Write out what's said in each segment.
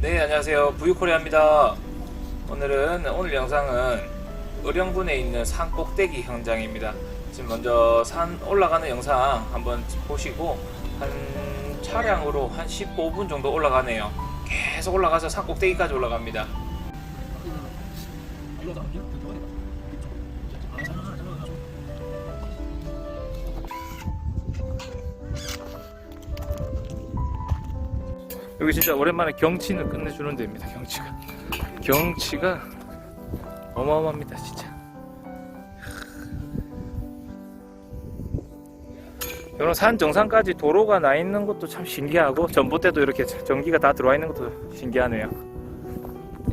네 안녕하세요. 부유코리아입니다. 오늘은 오늘 영상은 의령군에 있는 산 꼭대기 현장입니다. 지금 먼저 산 올라가는 영상 한번 보시고 한 차량으로 한 15분 정도 올라가네요. 계속 올라가서 산 꼭대기까지 올라갑니다 여기 진짜 오랜만에 경치는 끝내주는 데입니다 경치가. 경치가 어마어마합니다 진짜. 이런 산 정상까지 도로가 나 있는 것도 참 신기하고 전봇대도 이렇게 전기가 다 들어와 있는 것도 신기하네요.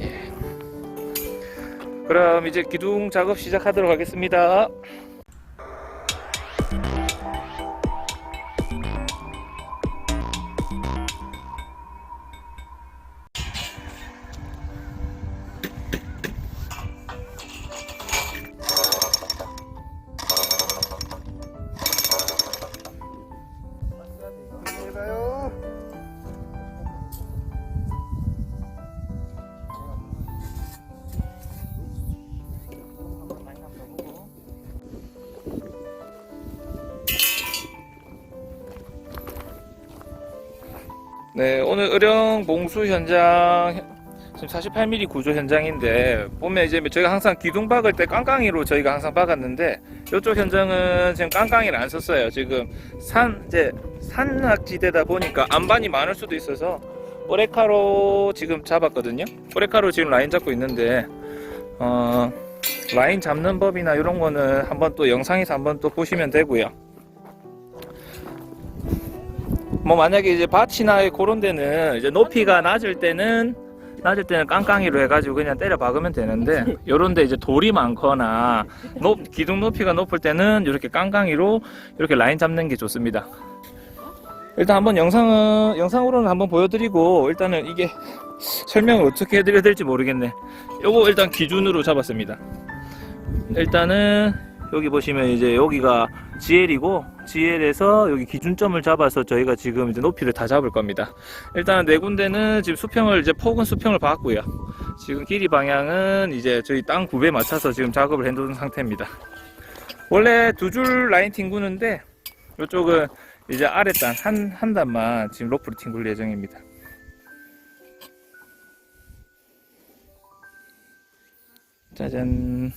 예. 그럼 이제 기둥 작업 시작하도록 하겠습니다 네, 오늘 의령 봉수 현장 지금 48mm 구조 현장인데 보면 이제 저희가 항상 기둥 박을 때 깡깡이로 저희가 항상 박았는데 이쪽 현장은 지금 깡깡이를 안 썼어요. 지금 산 이제 산악지대다 보니까 안반이 많을 수도 있어서 오레카로 지금 잡았거든요. 오레카로 지금 라인 잡고 있는데 어 라인 잡는 법이나 이런 거는 한번 또 영상에서 한번 또 보시면 되고요. 뭐 만약에 이제 밭이나 그런 데는 이제 높이가 낮을 때는 낮을 때는 깡깡이로 해가지고 그냥 때려 박으면 되는데 요런데 이제 돌이 많거나 높, 기둥 높이가 높을 때는 이렇게 깡깡이로 이렇게 라인 잡는 게 좋습니다. 일단 한번 영상은 영상으로는 한번 보여드리고 일단은 이게 설명을 어떻게 해드려야 될지 모르겠네. 요거 일단 기준으로 잡았습니다. 일단은 여기 보시면 이제 여기가 GL이고 GL에서 여기 기준점을 잡아서 저희가 지금 이제 높이를 다 잡을 겁니다. 일단 네 군데는 지금 수평을 이제 폭은 수평을 봤고요. 지금 길이 방향은 이제 저희 땅 굽에 맞춰서 지금 작업을 해놓은 상태입니다. 원래 두 줄 라인 튕구는데 이쪽은 이제 아랫단 한, 한 단만 지금 로프로 튕굴 예정입니다. 짜잔.